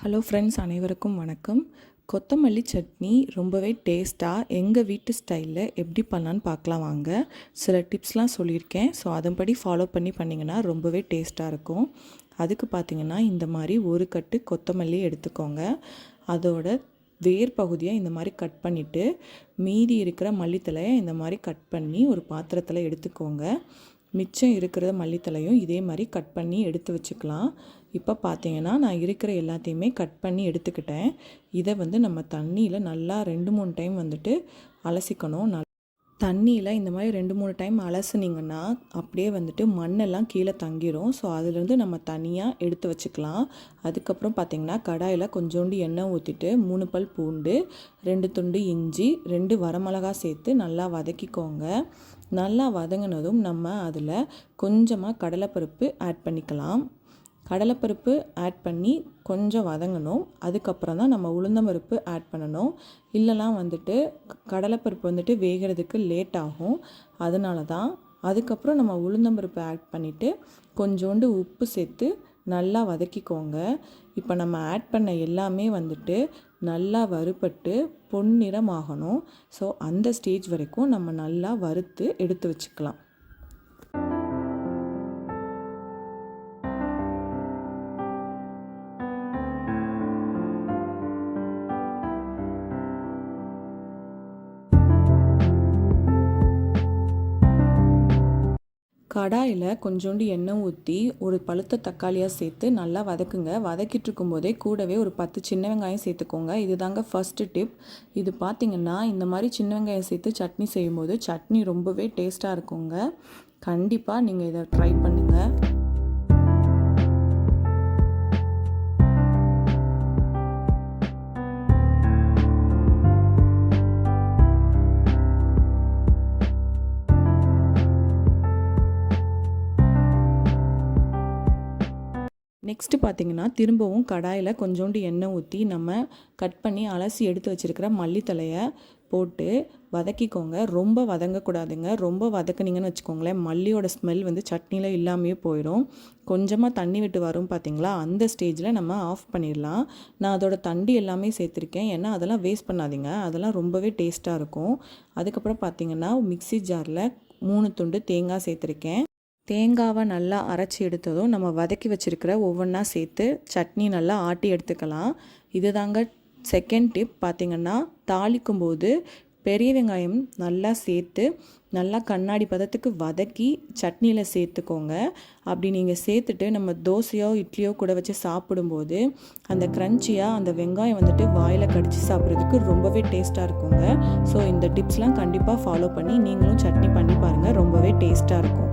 Hello friends அனைவருக்கும் வணக்கம். கொத்தமல்லி சட்னி ரொம்பவே டேஸ்ட்டாக எங்கள் வீட்டு ஸ்டைலில் எப்படி பண்ணலான்னு பார்க்கலாம் வாங்க. சில டிப்ஸ்லாம் சொல்லியிருக்கேன். ஸோ அதன்படி ஃபாலோ பண்ணி பண்ணிங்கன்னா ரொம்பவே டேஸ்ட்டாக இருக்கும். அதுக்கு பார்த்தீங்கன்னா இந்த மாதிரி ஒரு கட்டு கொத்தமல்லி எடுத்துக்கோங்க. அதோட வேர் பகுதியை இந்த மாதிரி கட் பண்ணிவிட்டு மீதி இருக்கிற மல்லித்தலையை இந்த மாதிரி கட் பண்ணி ஒரு பாத்திரத்தில் எடுத்துக்கோங்க. மிச்சம் இருக்கிற மல்லித்தலையும் இதே மாதிரி கட் பண்ணி எடுத்து வச்சுக்கலாம். இப்போ பார்த்தீங்கன்னா நான் இருக்கிற எல்லாத்தையுமே கட் பண்ணி எடுத்துக்கிட்டேன். இதை வந்து நம்ம தண்ணியில் நல்லா ரெண்டு மூணு டைம் வந்துட்டு அலசிக்கணும். நல் தண்ணியில் இந்த மாதிரி ரெண்டு மூணு டைம் அலசுனிங்கன்னா அப்படியே வந்துட்டு மண்ணெல்லாம் கீழே தங்கிரும். ஸோ அதுலேருந்து நம்ம தனியாக எடுத்து வச்சுக்கலாம். அதுக்கப்புறம் பார்த்திங்கன்னா கடாயில் கொஞ்சோண்டு எண்ணெய் ஊற்றிட்டு மூணு பல் பூண்டு ரெண்டு துண்டு இஞ்சி ரெண்டு வரமிளகா சேர்த்து நல்லா வதக்கிக்கோங்க. நல்லா வதங்கினதும் நம்ம அதில் கொஞ்சமாக கடலைப்பருப்பு ஆட் பண்ணிக்கலாம். கடலைப்பருப்பு ஆட் பண்ணி கொஞ்சம் வதங்கணும். அதுக்கப்புறம் தான் நம்ம உளுந்தம்பருப்பு ஆட் பண்ணணும். இல்லைனா வந்துட்டு கடலைப்பருப்பு வந்துட்டு வேகிறதுக்கு லேட் ஆகும். அதனால தான் அதுக்கப்புறம் நம்ம உளுந்தம்பருப்பு ஆட் பண்ணிவிட்டு கொஞ்சோண்டு உப்பு சேர்த்து நல்லா வதக்கிக்கோங்க. இப்போ நம்ம ஆட் பண்ண எல்லாமே வந்துட்டு நல்லா வறுபட்டு பொன்னிறம் ஆகணும் ஸோ அந்த ஸ்டேஜ் வரைக்கும் நம்ம நல்லா வறுத்து எடுத்து வச்சுக்கலாம். கடாயில் கொஞ்சோண்டு எண்ணெய் ஊற்றி ஒரு பழுத்த தக்காளியாக சேர்த்து நல்லா வதக்குங்க. வதக்கிட்டு இருக்கும்போதே கூடவே ஒரு பத்து சின்ன வெங்காயம் சேர்த்துக்கோங்க. இது தாங்க ஃபஸ்ட்டு டிப் இது பார்த்திங்கன்னா இந்த மாதிரி சின்ன வெங்காயம் சேர்த்து சட்னி செய்யும்போது சட்னி ரொம்பவே டேஸ்ட்டாக இருக்குங்க. கண்டிப்பாக நீங்கள் இதை ட்ரை பண்ணுங்கள் நெக்ஸ்ட்டு பார்த்திங்கன்னா திரும்பவும் கடாயில் கொஞ்சோண்டு எண்ணெய் ஊற்றி நம்ம கட் பண்ணி அலசி எடுத்து வச்சுருக்கிற மல்லித்தலையை போட்டு வதக்கிக்கோங்க. ரொம்ப வதங்கக்கூடாதுங்க. ரொம்ப வதக்குனீங்கன்னு வச்சுக்கோங்களேன் மல்லியோட ஸ்மெல் வந்து சட்னியில் இல்லாமையே போயிடும் கொஞ்சமாக தண்ணி விட்டு வரும் பார்த்திங்களா அந்த ஸ்டேஜில் நம்ம ஆஃப் பண்ணிடலாம். நான் அதோடய தண்டி எல்லாமே சேர்த்துருக்கேன். ஏன்னா அதெல்லாம் வேஸ்ட் பண்ணாதீங்க. அதெல்லாம் ரொம்பவே டேஸ்ட்டாக இருக்கும். அதுக்கப்புறம் பார்த்திங்கன்னா மிக்சி ஜாரில் மூணு துண்டு தேங்காய் சேர்த்துருக்கேன். தேங்காவை நல்லா அரைச்சி எடுத்ததும் நம்ம வதக்கி வச்சுருக்கிற ஒவ்வொன்றா சேர்த்து சட்னி நல்லா ஆட்டி எடுத்துக்கலாம். இது தாங்க செகண்ட் டிப் பார்த்திங்கன்னா தாளிக்கும் போது பெரிய வெங்காயம் நல்லா சேர்த்து நல்லா கண்ணாடி பதத்துக்கு வதக்கி சட்னியில் சேர்த்துக்கோங்க. அப்படி நீங்கள் சேர்த்துட்டு நம்ம தோசையோ இட்லியோ கூட வச்சு சாப்பிடும்போது அந்த க்ரன்ச்சியாக அந்த வெங்காயம் வந்துட்டு வாயில் கடித்து சாப்பிட்றதுக்கு ரொம்பவே டேஸ்ட்டாக இருக்குங்க. ஸோ இந்த டிப்ஸ்லாம் கண்டிப்பாக ஃபாலோ பண்ணி நீங்களும் சட்னி பண்ணி பாருங்கள் ரொம்பவே டேஸ்ட்டாக இருக்கும்.